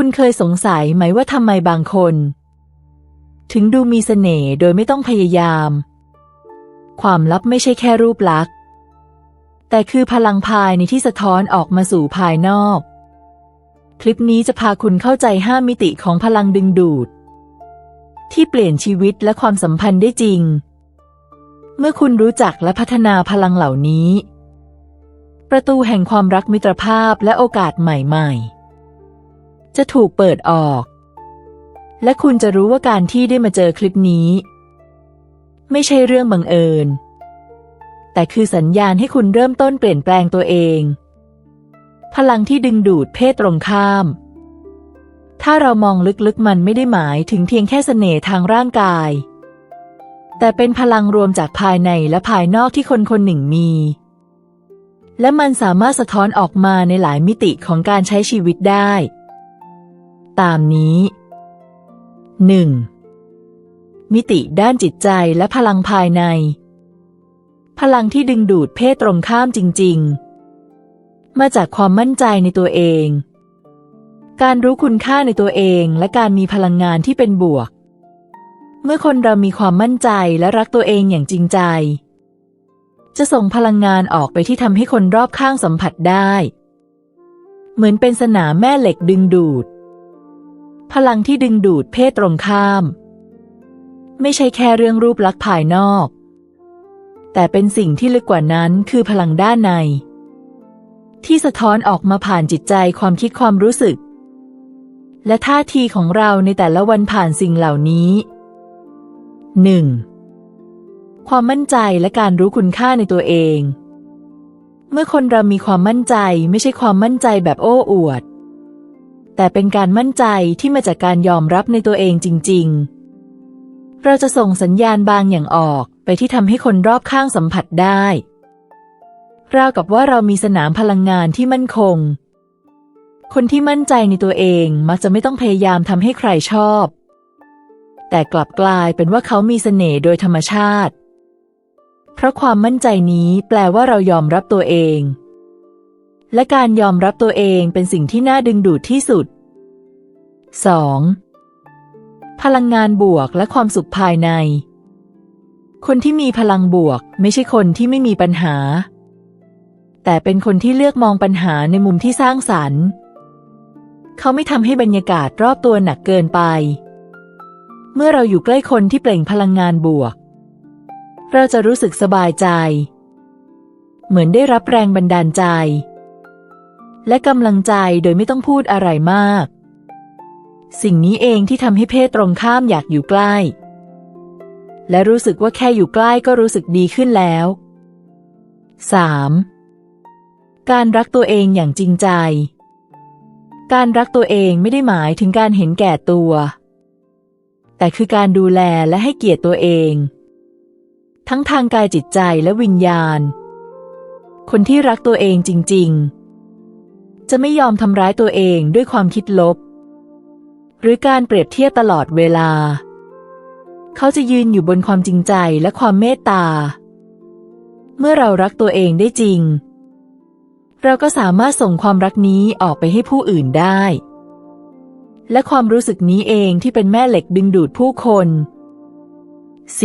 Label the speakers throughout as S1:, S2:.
S1: คุณเคยสงสัยไหมว่าทำไมบางคน ถึงดูมีเสน่ห์โดยไม่ต้องพยายาม ความลับไม่ใช่แค่รูปลักษณ์ แต่คือพลังภายในที่สะท้อนออกมาสู่ภายนอก คลิปนี้จะพาคุณเข้าใจห้ามิติของพลังดึงดูด ที่เปลี่ยนชีวิตและความสัมพันธ์ได้จริง เมื่อคุณรู้จักและพัฒนาพลังเหล่านี้ ประตูแห่งความรักมิตรภาพและโอกาสใหม่ ๆ จะถูกเปิดออก และคุณจะรู้ว่าการที่ได้มาเจอคลิปนี้ ไม่ใช่เรื่องบังเอิญ แต่คือสัญญาณให้คุณเริ่มต้นเปลี่ยนแปลงตัวเอง พลังที่ดึงดูดเพศตรงข้าม ถ้าเรามองลึกๆมันไม่ได้หมายถึงเพียงแค่เสน่ห์ทางร่างกาย แต่เป็นพลังรวมจากภายในและภายนอกที่คนคนหนึ่งมีและมันสามารถสะท้อนออกมาในหลายมิติของการใช้ชีวิตได้ ตามนี้ 1. มิติด้านจิตใจและพลังภายใน พลังที่ดึงดูดเพศตรงข้ามจริง ๆ มาจากความมั่นใจในตัวเอง การรู้คุณค่าในตัวเองและการมีพลังงานที่เป็นบวก เมื่อคนเรามีความมั่นใจและรักตัวเองอย่างจริงใจ จะส่งพลังงานออกไปที่ทำให้คนรอบข้างสัมผัสได้ เหมือนเป็นสนามแม่เหล็กดึงดูด พลังที่ดึงดูดเพศตรงข้าม ไม่ใช่แค่เรื่องรูปลักษณ์ภายนอก แต่เป็นสิ่งที่ลึกกว่านั้นคือพลังด้านใน ที่สะท้อนออกมาผ่านจิตใจความคิดความรู้สึก และท่าทีของเราในแต่ละวันผ่านสิ่งเหล่านี้ 1. ความมั่นใจและการรู้คุณค่าในตัวเอง เมื่อคนเรามีความมั่นใจไม่ใช่ความมั่นใจแบบโอ้อวด แต่เป็นการมั่นใจที่มาจากการยอมรับในตัวเองจริง ๆ เราจะส่งสัญญาณบางอย่างออกไปที่ทำให้คนรอบข้างสัมผัสได้ ราวกับว่าเรามีสนามพลังงานที่มั่นคง คนที่มั่นใจในตัวเองมักจะไม่ต้องพยายามทำให้ใครชอบ แต่กลับกลายเป็นว่าเขามีเสน่ห์โดยธรรมชาติ เพราะความมั่นใจนี้แปลว่าเรายอมรับตัวเอง และการยอมรับตัวเองเป็นสิ่งที่น่าดึงดูดที่สุด 2. พลังงานบวกและความสุขภายใน คนที่มีพลังบวกไม่ใช่คนที่ไม่มีปัญหา แต่เป็นคนที่เลือกมองปัญหาในมุมที่สร้างสรรค์ เขาไม่ทำให้บรรยากาศรอบตัวหนักเกินไป เมื่อเราอยู่ใกล้คนที่เปล่งพลังงานบวก เราจะรู้สึกสบายใจ เหมือนได้รับแรงบันดาลใจ และกำลังใจโดยไม่ต้องพูดอะไรมาก สิ่งนี้เองที่ทำให้เพศตรงข้ามอยากอยู่ใกล้ และรู้สึกว่าแค่อยู่ใกล้ก็รู้สึกดีขึ้นแล้ว 3. การรักตัวเองอย่างจริงใจ การรักตัวเองไม่ได้หมายถึงการเห็นแก่ตัว แต่คือการดูแลและให้เกียรติตัวเอง ทั้งทางกายจิตใจและวิญญาณ คนที่รักตัวเองจริง ๆ จะไม่ยอมทำร้ายตัวเองด้วยความคิดลบ หรือการเปรียบเทียบตลอดเวลา เขาจะยืนอยู่บนความจริงใจและความเมตตา เมื่อเรารักตัวเองได้จริง เราก็สามารถส่งความรักนี้ออกไปให้ผู้อื่นได้ และความรู้สึกนี้เองที่เป็นแม่เหล็กดึงดูดผู้คน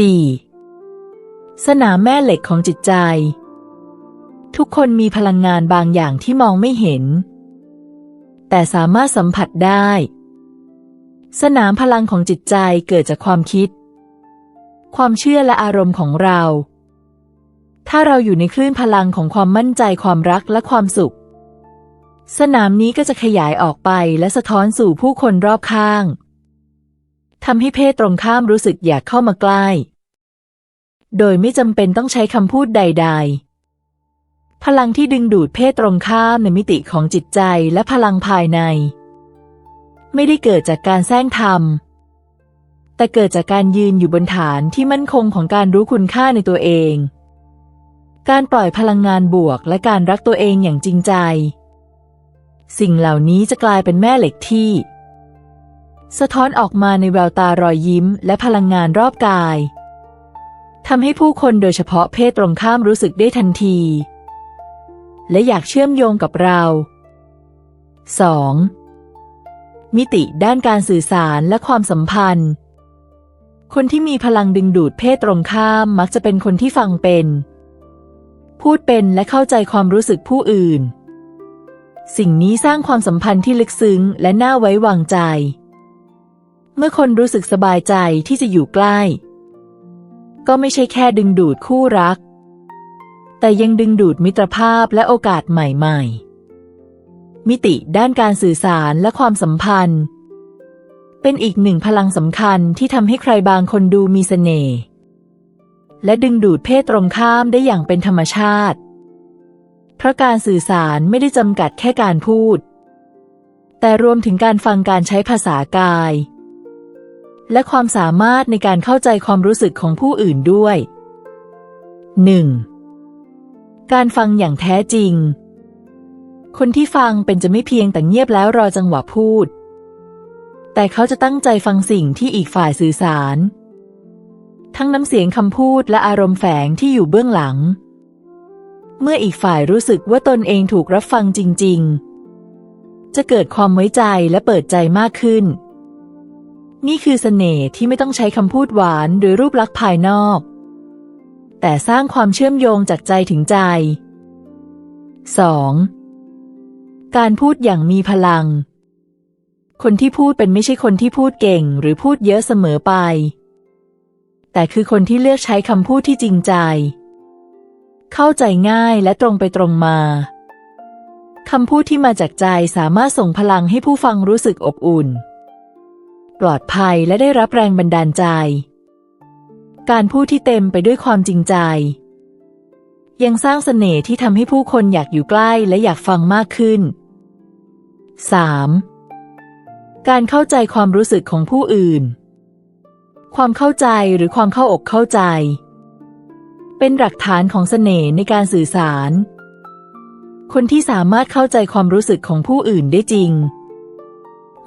S1: 4. สนามแม่เหล็กของจิตใจ ทุกคนมีพลังงานบางอย่างที่มองไม่เห็น แต่สามารถสัมผัสได้ สนามพลังของจิตใจเกิดจากความคิด ความเชื่อและอารมณ์ของเรา ถ้าเราอยู่ในคลื่นพลังของความมั่นใจความรักและความสุข สนามนี้ก็จะขยายออกไปและสะท้อนสู่ผู้คนรอบข้างทำให้เพศตรงข้ามรู้สึกอยากเข้ามาใกล้ โดยไม่จำเป็นต้องใช้คำพูดใด ๆ พลังที่ดึงดูดเพศตรงข้ามในมิติของจิตใจและพลังภายใน ไม่ได้เกิดจากการแสร้งทำแต่เกิดจากการยืนอยู่บนฐานที่มั่นคงของการรู้คุณค่าในตัวเอง การปล่อยพลังงานบวกและการรักตัวเองอย่างจริงใจ สิ่งเหล่านี้จะกลายเป็นแม่เหล็กที่ สะท้อนออกมาในแววตารอยยิ้ม และพลังงานรอบกายทำให้ผู้คนโดยเฉพาะเพศตรงข้ามรู้สึกได้ทันที และอยากเชื่อมโยงกับเรา 2. มิติด้านการสื่อสารและความสัมพันธ์ คนที่มีพลังดึงดูดเพศตรงข้ามมักจะเป็นคนที่ฟังเป็น พูดเป็นและเข้าใจความรู้สึกผู้อื่น สิ่งนี้สร้างความสัมพันธ์ที่ลึกซึ้งและน่าไว้วางใจ เมื่อคนรู้สึกสบายใจที่จะอยู่ใกล้ ก็ไม่ใช่แค่ดึงดูดคู่รัก แต่ยังดึงดูดมิตรภาพและโอกาสใหม่ๆ มิติด้านการสื่อสารและความสัมพันธ์ เป็นอีกหนึ่งพลังสำคัญที่ทำให้ใครบางคนดูมีเสน่ห์และดึงดูดเพศตรงข้ามได้อย่างเป็นธรรมชาติ เพราะการสื่อสารไม่ได้จำกัดแค่การพูด แต่รวมถึงการฟังการใช้ภาษากาย และความสามารถในการเข้าใจความรู้สึกของผู้อื่นด้วย 1. การฟังอย่างแท้จริง คนที่ฟังเป็นจะไม่เพียงแต่เงียบแล้วรอจังหวะพูด แต่เขาจะตั้งใจฟังสิ่งที่อีกฝ่ายสื่อสาร ทั้งน้ำเสียงคำพูดและอารมณ์แฝงที่อยู่เบื้องหลัง เมื่ออีกฝ่ายรู้สึกว่าตนเองถูกรับฟังจริง ๆ จะเกิดความไว้ใจและเปิดใจมากขึ้น นี่คือเสน่ห์ที่ไม่ต้องใช้คำพูดหวานหรือรูปลักษณ์ภายนอก แต่สร้างความเชื่อมโยงจากใจถึงใจ 2. การพูดอย่างมีพลัง คนที่พูดเป็นไม่ใช่คนที่พูดเก่งหรือพูดเยอะเสมอไป แต่คือคนที่เลือกใช้คำพูดที่จริงใจ เข้าใจง่ายและตรงไปตรงมาคำพูดที่มาจากใจสามารถส่งพลังให้ผู้ฟังรู้สึกอบอุ่น ปลอดภัยและได้รับแรงบันดาลใจ การพูดที่เต็มไปด้วยความจริงใจ ยังสร้างเสน่ห์ที่ทำให้ผู้คนอยากอยู่ใกล้และอยากฟังมากขึ้น 3. การเข้าใจความรู้สึกของผู้อื่น ความเข้าใจหรือความเข้าอกเข้าใจ เป็นหลักฐานของเสน่ห์ในการสื่อสาร คนที่สามารถเข้าใจความรู้สึกของผู้อื่นได้จริง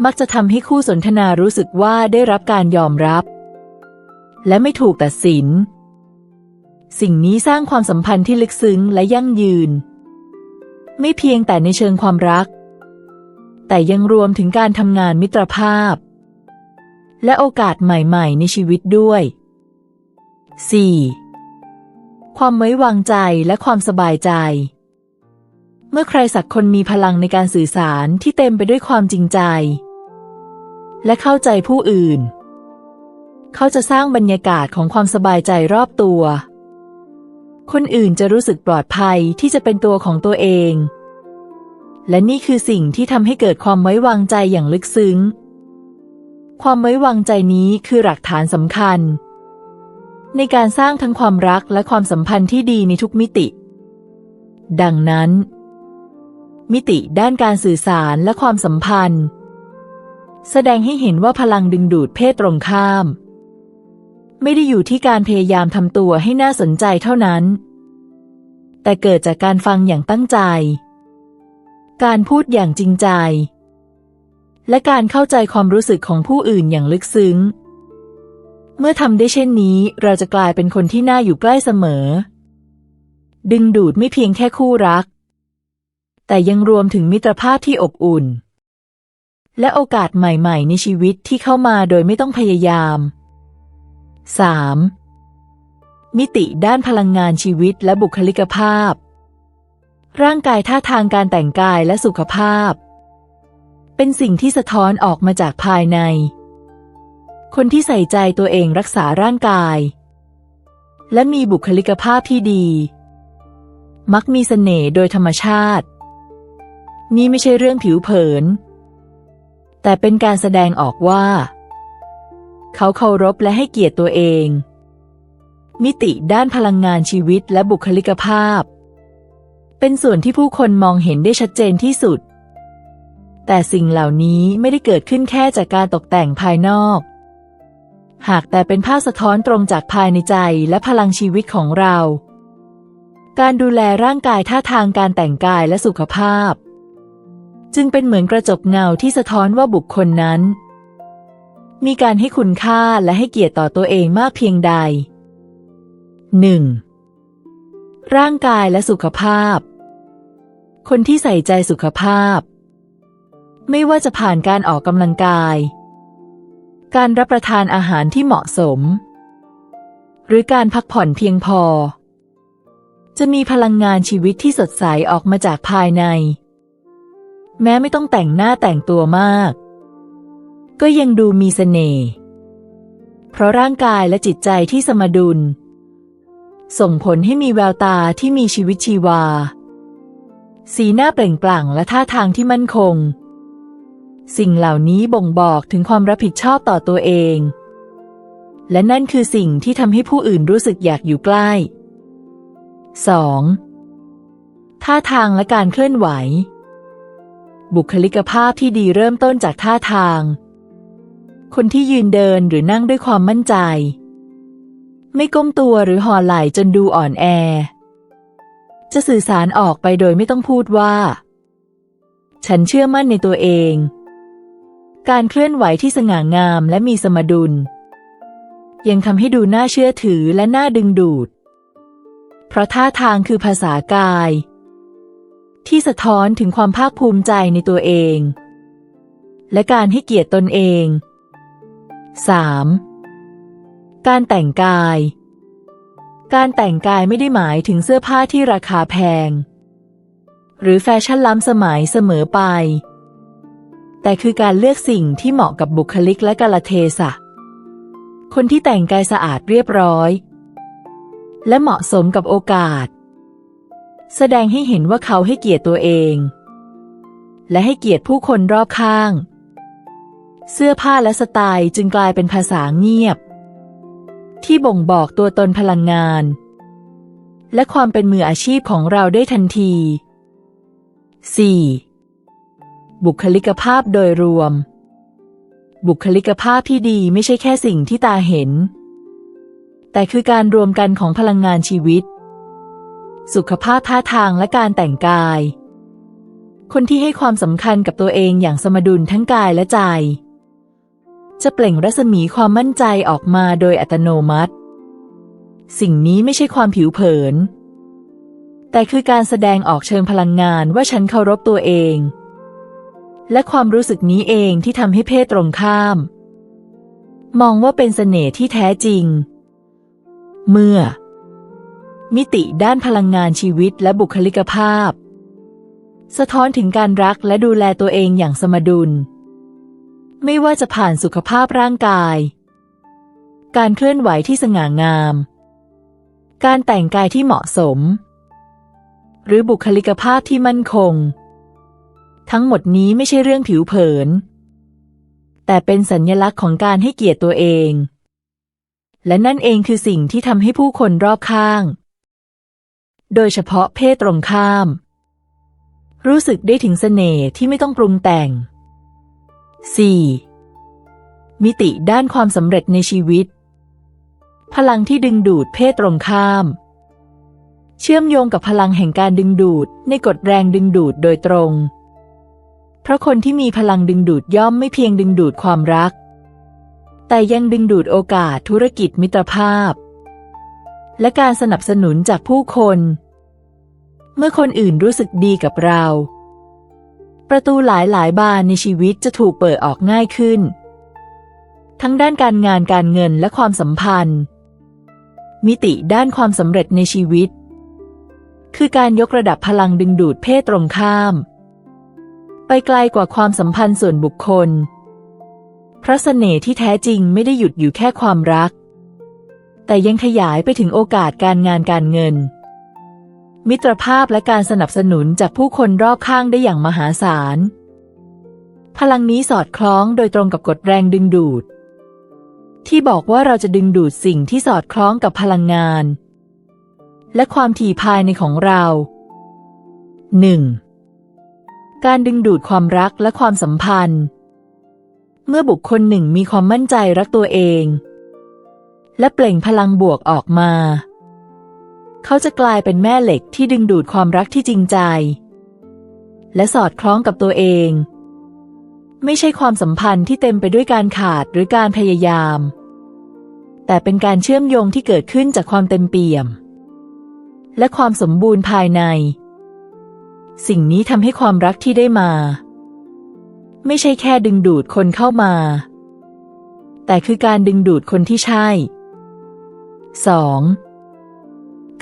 S1: มักจะทำให้คู่สนทนารู้สึกว่าได้รับการยอมรับ และไม่ถูกตัดสิน สิ่งนี้สร้างความสัมพันธ์ที่ลึกซึ้งและยั่งยืน ไม่เพียงแต่ในเชิงความรัก แต่ยังรวมถึงการทำงานมิตรภาพ และโอกาสใหม่ๆ ในชีวิตด้วย 4. ความไว้วางใจและความสบายใจ เมื่อใครสักคนมีพลังในการสื่อสารที่เต็มไปด้วยความจริงใจ และเข้าใจผู้อื่น เขาจะสร้างบรรยากาศของความสบายใจรอบตัว คนอื่นจะรู้สึกปลอดภัยที่จะเป็นตัวของตัวเอง และนี่คือสิ่งที่ทำให้เกิดความไว้วางใจอย่างลึกซึ้ง ความไว้วางใจนี้คือหลักฐานสำคัญ ในการสร้างทั้งความรักและความสัมพันธ์ที่ดีในทุกมิติ ดังนั้น มิติด้านการสื่อสารและความสัมพันธ์แสดงให้เห็นว่าพลังดึงดูดเพศตรงข้าม ไม่ได้อยู่ที่การพยายามทำตัวให้น่าสนใจเท่านั้น แต่เกิดจากการฟังอย่างตั้งใจ การพูดอย่างจริงใจ และการเข้าใจความรู้สึกของผู้อื่นอย่างลึกซึ้ง เมื่อทำได้เช่นนี้ เราจะกลายเป็นคนที่น่าอยู่ใกล้เสมอ ดึงดูดไม่เพียงแค่คู่รัก แต่ยังรวมถึงมิตรภาพที่อบอุ่น และโอกาสใหม่ ๆ ในชีวิตที่เข้ามาโดยไม่ต้องพยายาม 3. มิติด้านพลังงานชีวิตและบุคลิกภาพ ร่างกายท่าทางการแต่งกายและสุขภาพ เป็นสิ่งที่สะท้อนออกมาจากภายใน คนที่ใส่ใจตัวเองรักษาร่างกาย และมีบุคลิกภาพที่ดี มักมีเสน่ห์โดยธรรมชาติ นี่ไม่ใช่เรื่องผิวเผิน แต่เป็นการแสดงออกว่า เขาเคารพและให้เกียรติตัวเอง มิติด้านพลังงานชีวิตและบุคลิกภาพ เป็นส่วนที่ผู้คนมองเห็นได้ชัดเจนที่สุด แต่สิ่งเหล่านี้ไม่ได้เกิดขึ้นแค่จากการตกแต่งภายนอก หากแต่เป็นภาพสะท้อนตรงจากภายในใจและพลังชีวิตของเรา การดูแลร่างกายท่าทางการแต่งกายและสุขภาพ จึงเป็นเหมือนกระจกเงาที่สะท้อนว่าบุคคลนั้น มีการให้คุณค่าและให้เกียรติต่อตัวเองมากเพียงใด 1. ร่างกายและสุขภาพ คนที่ใส่ใจสุขภาพ ไม่ว่าจะผ่านการออกกำลังกาย การรับประทานอาหารที่เหมาะสม หรือการพักผ่อนเพียงพอ จะมีพลังงานชีวิตที่สดใสออกมาจากภายใน แม้ไม่ต้องแต่งหน้าแต่งตัวมาก ก็ยังดูมีเสน่ห์ เพราะร่างกายและจิตใจที่สมดุล ส่งผลให้มีแววตาที่มีชีวิตชีวา สีหน้าเปล่งปลั่งและท่าทางที่มั่นคง สิ่งเหล่านี้บ่งบอกถึงความรับผิดชอบต่อตัวเอง และนั่นคือสิ่งที่ทำให้ผู้อื่นรู้สึกอยากอยู่ใกล้ 2. ท่าทางและการเคลื่อนไหว บุคลิกภาพที่ดีเริ่มต้นจากท่าทาง คนที่ยืนเดินหรือนั่งด้วยความมั่นใจ ไม่ก้มตัวหรือห่อไหล่จนดูอ่อนแอ จะสื่อสารออกไปโดยไม่ต้องพูดว่า ฉันเชื่อมั่นในตัวเอง การเคลื่อนไหวที่สง่างามและมีสมดุล ยังทำให้ดูน่าเชื่อถือและน่าดึงดูด เพราะท่าทางคือภาษากาย ที่สะท้อนถึงความภาคภูมิใจในตัวเองและการให้เกียรติตนเอง 3. การแต่งกาย การแต่งกายไม่ได้หมายถึงเสื้อผ้าที่ราคาแพง หรือแฟชั่นล้ำสมัยเสมอไป แต่คือการเลือกสิ่งที่เหมาะกับบุคลิกและกาลเทศะ คนที่แต่งกายสะอาดเรียบร้อย และเหมาะสมกับโอกาส แสดงให้เห็นว่าเขาให้เกียรติตัวเอง และให้เกียรติผู้คนรอบข้าง เสื้อผ้าและสไตล์จึงกลายเป็นภาษาเงียบ ที่บ่งบอกตัวตนพลังงาน และความเป็นมืออาชีพของเราได้ทันที 4. บุคลิกภาพโดยรวม บุคลิกภาพที่ดีไม่ใช่แค่สิ่งที่ตาเห็น แต่คือการรวมกันของพลังงานชีวิต สุขภาพท่าทางและการแต่งกายคนที่ให้ความสำคัญกับตัวเองอย่างสมดุลทั้งกายและใจ จะเปล่งรัศมีความมั่นใจออกมาโดยอัตโนมัติ สิ่งนี้ไม่ใช่ความผิวเผิน แต่คือการแสดงออกเชิงพลังงานว่าฉันเคารพตัวเอง และความรู้สึกนี้เองที่ทำให้เพศตรงข้าม มองว่าเป็นเสน่ห์ที่แท้จริง เมื่อ มิติด้านพลังงานชีวิตและบุคลิกภาพ สะท้อนถึงการรักและดูแลตัวเองอย่างสมดุล ไม่ว่าจะผ่านสุขภาพร่างกาย การเคลื่อนไหวที่สง่างาม การแต่งกายที่เหมาะสม หรือบุคลิกภาพที่มั่นคง ทั้งหมดนี้ไม่ใช่เรื่องผิวเผิน แต่เป็นสัญญลักษณ์ของการให้เกียรติตัวเอง และนั่นเองคือสิ่งที่ทำให้ผู้คนรอบข้าง โดยเฉพาะเพศตรงข้าม รู้สึกได้ถึงเสน่ห์ที่ไม่ต้องปรุงแต่ง 4. มิติด้านความสำเร็จในชีวิต พลังที่ดึงดูดเพศตรงข้าม เชื่อมโยงกับพลังแห่งการดึงดูดในกฎแรงดึงดูดโดยตรง เพราะคนที่มีพลังดึงดูดย่อมไม่เพียงดึงดูดความรัก แต่ยังดึงดูดโอกาสธุรกิจมิตรภาพ และการสนับสนุนจากผู้คน เมื่อคนอื่นรู้สึกดีกับเรา ประตูหลายหลายๆ บานในชีวิตจะถูกเปิดออกง่ายขึ้น ทั้งด้านการงานการเงินและความสัมพันธ์ มิติด้านความสำเร็จในชีวิต คือการยกระดับพลังดึงดูดเพศตรงข้าม ไปไกลกว่าความสัมพันธ์ส่วนบุคคลเพราะเสน่ห์ที่แท้จริงไม่ได้หยุดอยู่แค่ความรัก แต่ยังขยายไปถึงโอกาสการงานการเงิน มิตรภาพและการสนับสนุนจากผู้คนรอบข้างได้อย่างมหาศาล พลังนี้สอดคล้องโดยตรงกับกฎแรงดึงดูด ที่บอกว่าเราจะดึงดูดสิ่งที่สอดคล้องกับพลังงาน และความถี่ภายในของเรา 1. การดึงดูดความรักและความสัมพันธ์ เมื่อบุคคลหนึ่งมีความมั่นใจรักตัวเอง และเปล่งพลังบวกออกมา เขาจะกลายเป็นแม่เหล็กที่ดึงดูดความรักที่จริงใจ และสอดคล้องกับตัวเอง ไม่ใช่ความสัมพันธ์ที่เต็มไปด้วยการขาดหรือการพยายาม แต่เป็นการเชื่อมโยงที่เกิดขึ้นจากความเต็มเปี่ยม และความสมบูรณ์ภายใน สิ่งนี้ทำให้ความรักที่ได้มา ไม่ใช่แค่ดึงดูดคนเข้ามา แต่คือการดึงดูดคนที่ใช่ 2.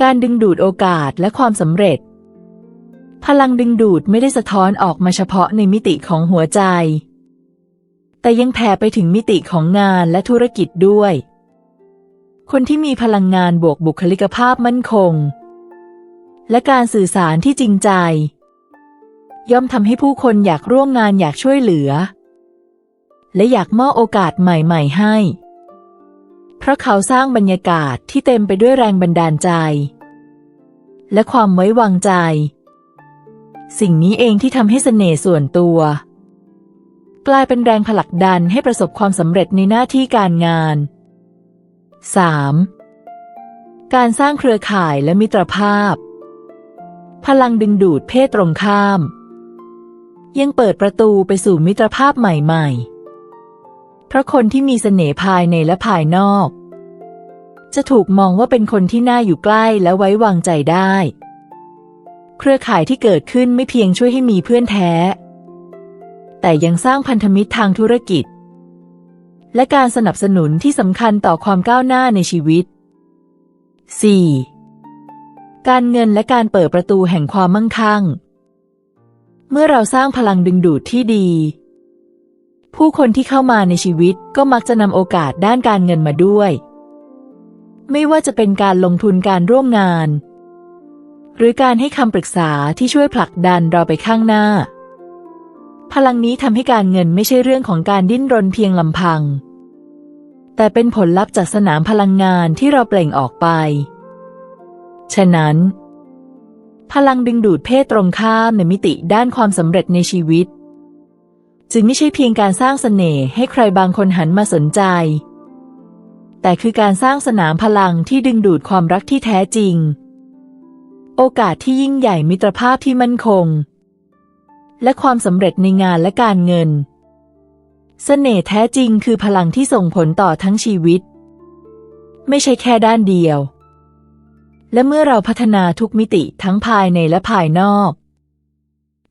S1: การดึงดูดโอกาสและความสำเร็จ พลังดึงดูดไม่ได้สะท้อนออกมาเฉพาะในมิติของหัวใจ แต่ยังแผ่ไปถึงมิติของงานและธุรกิจด้วย คนที่มีพลังงานบวกบุคลิกภาพมั่นคง และการสื่อสารที่จริงใจ ย่อมทำให้ผู้คนอยากร่วมงานอยากช่วยเหลือ และอยากมอบโอกาสใหม่ ๆ ให้ เพราะเขาสร้างบรรยากาศที่เต็มไปด้วยแรงบันดาลใจ และความไว้วางใจ สิ่งนี้เองที่ทำให้เสน่ห์ส่วนตัว กลายเป็นแรงผลักดันให้ประสบความสำเร็จในหน้าที่การงาน 3. การสร้างเครือข่ายและมิตรภาพ พลังดึงดูดเพศตรงข้าม ยังเปิดประตูไปสู่มิตรภาพใหม่ๆ เพราะคนที่มีเสน่ห์ภายในและภายนอก จะถูกมองว่าเป็นคนที่น่าอยู่ใกล้และไว้วางใจได้ เครือข่ายที่เกิดขึ้นไม่เพียงช่วยให้มีเพื่อนแท้ แต่ยังสร้างพันธมิตรทางธุรกิจ และการสนับสนุนที่สำคัญต่อความก้าวหน้าในชีวิต 4. การเงินและการเปิดประตูแห่งความมั่งคั่ง เมื่อเราสร้างพลังดึงดูดที่ดี ผู้คนที่เข้ามาในชีวิตก็มักจะนำโอกาสด้านการเงินมาด้วย ไม่ว่าจะเป็นการลงทุนการร่วมงาน หรือการให้คำปรึกษาที่ช่วยผลักดันเราไปข้างหน้า พลังนี้ทำให้การเงินไม่ใช่เรื่องของการดิ้นรนเพียงลำพัง แต่เป็นผลลัพธ์จากสนามพลังงานที่เราเปล่งออกไป ฉะนั้น พลังดึงดูดเพศตรงข้ามในมิติด้านความสำเร็จในชีวิต จึงไม่ใช่เพียงการสร้างเสน่ห์ให้ใครบางคนหันมาสนใจ แต่คือการสร้างสนามพลังที่ดึงดูดความรักที่แท้จริง โอกาสที่ยิ่งใหญ่มิตรภาพที่มั่นคง และความสำเร็จในงานและการเงินเสน่ห์แท้จริงคือพลังที่ส่งผลต่อทั้งชีวิต ไม่ใช่แค่ด้านเดียว และเมื่อเราพัฒนาทุกมิติทั้งภายในและภายนอก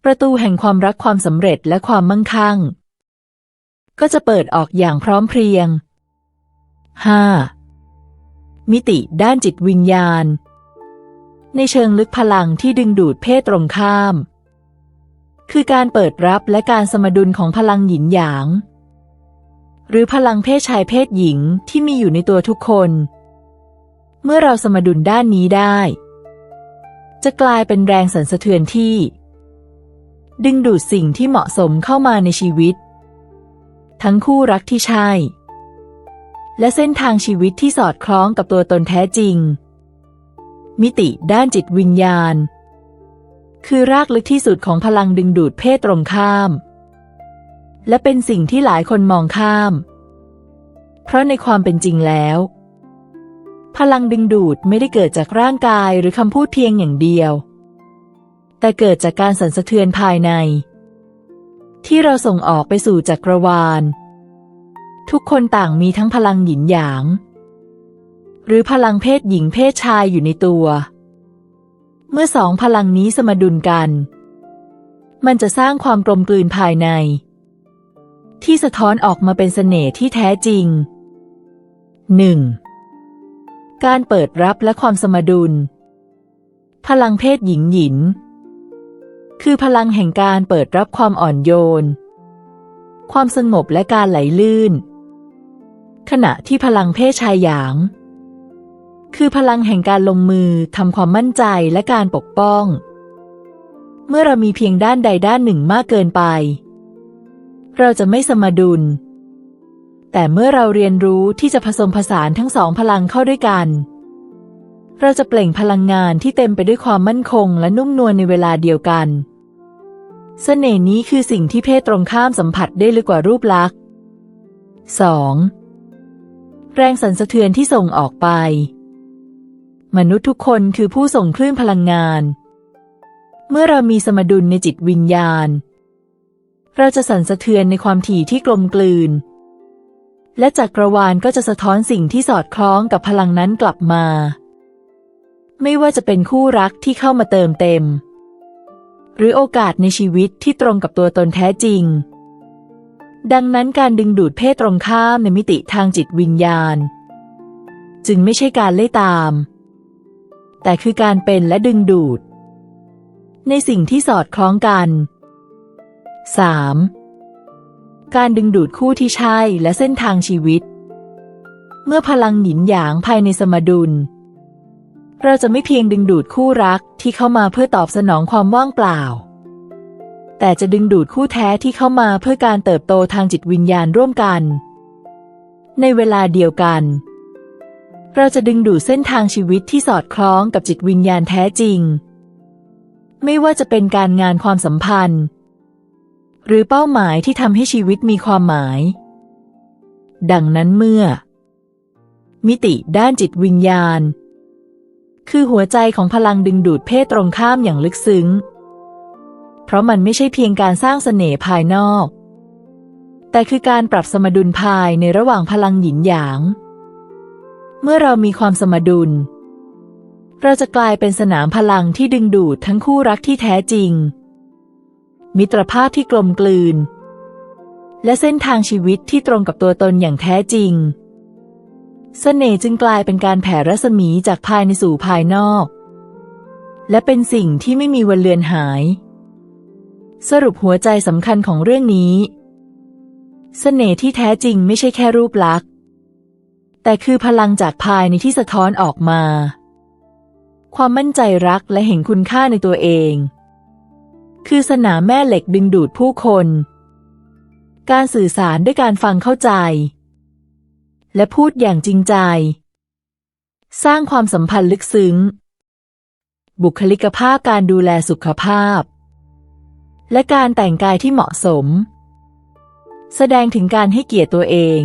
S1: ประตูแห่งความรักความสำเร็จและความมั่งคั่ง ก็จะเปิดออกอย่างพร้อมเพรียง 5. มิติด้านจิตวิญญาณ ในเชิงลึกพลังที่ดึงดูดเพศตรงข้าม คือการเปิดรับและการสมดุลของพลังหยินหยาง หรือพลังเพศชายเพศหญิงที่มีอยู่ในตัวทุกคน เมื่อเราสมดุลด้านนี้ได้ จะกลายเป็นแรงสั่นสะเทือนที่ ดึงดูดสิ่งที่เหมาะสมเข้ามาในชีวิต ทั้งคู่รักที่ใช่ และเส้นทางชีวิตที่สอดคล้องกับตัวตนแท้จริง มิติด้านจิตวิญญาณ คือรากลึกที่สุดของพลังดึงดูดเพศตรงข้าม และเป็นสิ่งที่หลายคนมองข้าม เพราะในความเป็นจริงแล้ว พลังดึงดูดไม่ได้เกิดจากร่างกายหรือคำพูดเพียงอย่างเดียว แต่เกิดจากการสั่นสะเทือนภายใน ที่เราส่งออกไปสู่จักรวาล ทุกคนต่างมีทั้งพลังหยินหยาง หรือพลังเพศหญิงเพศชายอยู่ในตัว เมื่อสองพลังนี้สมดุลกัน มันจะสร้างความกลมกลืนภายใน ที่สะท้อนออกมาเป็นเสน่ห์ที่แท้จริง 1. การเปิดรับและความสมดุล พลังเพศหญิงหยิน คือพลังแห่งการเปิดรับความอ่อนโยน ความสงบและการไหลลื่น ขณะที่พลังเพศชายหยาง คือพลังแห่งการลงมือทำความมั่นใจและการปกป้อง เมื่อเรามีเพียงด้านใดด้านหนึ่งมากเกินไป เราจะไม่สมดุล แต่เมื่อเราเรียนรู้ที่จะผสมผสานทั้งสองพลังเข้าด้วยกันเราจะเปล่งพลังงานที่เต็มไปด้วยความมั่นคงและนุ่มนวลในเวลาเดียวกัน เสน่ห์นี้คือสิ่งที่เพศตรงข้ามสัมผัสได้ลึกกว่ารูปลักษณ์ 2. แรงสั่นสะเทือนที่ส่งออกไป มนุษย์ทุกคนคือผู้ส่งคลื่นพลังงาน เมื่อเรามีสมดุลในจิตวิญญาณ เราจะสั่นสะเทือนในความถี่ที่กลมกลืน และจักรวาลก็จะสะท้อนสิ่งที่สอดคล้องกับพลังนั้นกลับมา ไม่ว่าจะเป็นคู่รักที่เข้ามาเติมเต็ม หรือโอกาสในชีวิตที่ตรงกับตัวตนแท้จริง ดังนั้นการดึงดูดเพศตรงข้ามในมิติทางจิตวิญญาณ จึงไม่ใช่การไล่ตาม แต่คือการเป็นและดึงดูด ในสิ่งที่สอดคล้องกัน 3. การดึงดูดคู่ที่ใช่และเส้นทางชีวิต เมื่อพลังหยินหยางภายในสมดุล เราจะไม่เพียงดึงดูดคู่รักที่เข้ามาเพื่อตอบสนองความว่างเปล่า แต่จะดึงดูดคู่แท้ที่เข้ามาเพื่อการเติบโตทางจิตวิญญาณร่วมกัน ในเวลาเดียวกัน เราจะดึงดูดเส้นทางชีวิตที่สอดคล้องกับจิตวิญญาณแท้จริง ไม่ว่าจะเป็นการงานความสัมพันธ์ หรือเป้าหมายที่ทำให้ชีวิตมีความหมาย ดังนั้นเมื่อ มิติด้านจิตวิญญาณ คือหัวใจของพลังดึงดูดเพศตรงข้ามอย่างลึกซึ้ง เพราะมันไม่ใช่เพียงการสร้างเสน่ห์ภายนอก แต่คือการปรับสมดุลภายในระหว่างพลังหยินหยาง เมื่อเรามีความสมดุล เราจะกลายเป็นสนามพลังที่ดึงดูดทั้งคู่รักที่แท้จริง มิตรภาพที่กลมกลืน และเส้นทางชีวิตที่ตรงกับตัวตนอย่างแท้จริง เสน่ห์จึงกลายเป็นการแผ่รัศมีจากภายในสู่ภายนอก และเป็นสิ่งที่ไม่มีวันเลือนหาย สรุปหัวใจสำคัญของเรื่องนี้ เสน่ห์ที่แท้จริงไม่ใช่แค่รูปลักษณ์ แต่คือพลังจากภายในที่สะท้อนออกมา ความมั่นใจรักและเห็นคุณค่าในตัวเอง คือสนามแม่เหล็กดึงดูดผู้คน การสื่อสารด้วยการฟังเข้าใจ และพูดอย่างจริงใจ สร้างความสัมพันธ์ลึกซึ้ง บุคลิกภาพการดูแลสุขภาพ และการแต่งกายที่เหมาะสม แสดงถึงการให้เกียรติตัวเอง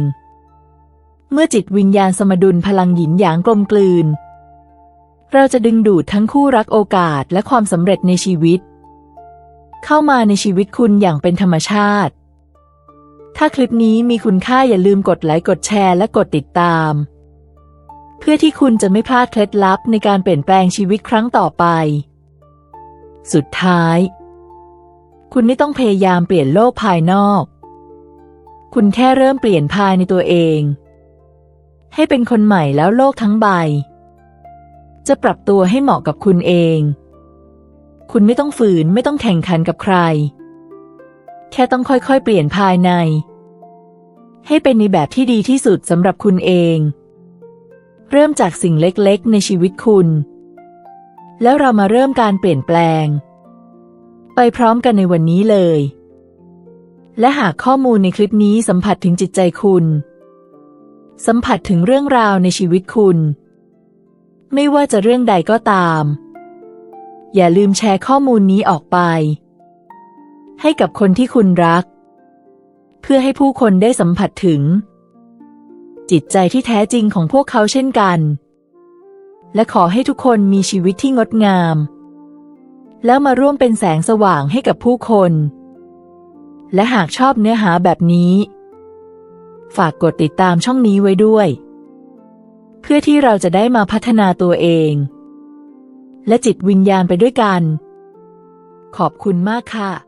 S1: เมื่อจิตวิญญาณสมดุลพลังหยินหยางกลมกลืน เราจะดึงดูดทั้งคู่รักโอกาสและความสำเร็จในชีวิต เข้ามาในชีวิตคุณอย่างเป็นธรรมชาติ ถ้าคลิปนี้มีคุณค่าอย่าลืมกดไลค์กดแชร์และกดติดตาม เพื่อที่คุณจะไม่พลาดเคล็ดลับในการเปลี่ยนแปลงชีวิตครั้งต่อไป สุดท้าย คุณไม่ต้องพยายามเปลี่ยนโลกภายนอก คุณแค่เริ่มเปลี่ยนภายในตัวเอง ให้เป็นคนใหม่แล้วโลกทั้งใบ จะปรับตัวให้เหมาะกับคุณเอง คุณไม่ต้องฝืนไม่ต้องแข่งขันกับใคร แค่ต้องค่อยๆ เปลี่ยนภายใน ให้เป็นในแบบที่ดีที่สุดสำหรับคุณเอง เริ่มจากสิ่งเล็กๆ ในชีวิตคุณ แล้วเรามาเริ่มการเปลี่ยนแปลง ไปพร้อมกันในวันนี้เลย และหากข้อมูลในคลิปนี้สัมผัสถึงจิตใจคุณ สัมผัสถึงเรื่องราวในชีวิตคุณ ไม่ว่าจะเรื่องใดก็ตาม อย่าลืมแชร์ข้อมูลนี้ออกไป ให้กับคนที่คุณรัก เพื่อให้ผู้คนได้สัมผัสถึง จิตใจที่แท้จริงของพวกเขาเช่นกัน และขอให้ทุกคนมีชีวิตที่งดงาม แล้วมาร่วมเป็นแสงสว่างให้กับผู้คน และหากชอบเนื้อหาแบบนี้ ฝากกดติดตามช่องนี้ไว้ด้วย เพื่อที่เราจะได้มาพัฒนาตัวเอง และจิตวิญญาณไปด้วยกัน ขอบคุณมากค่ะ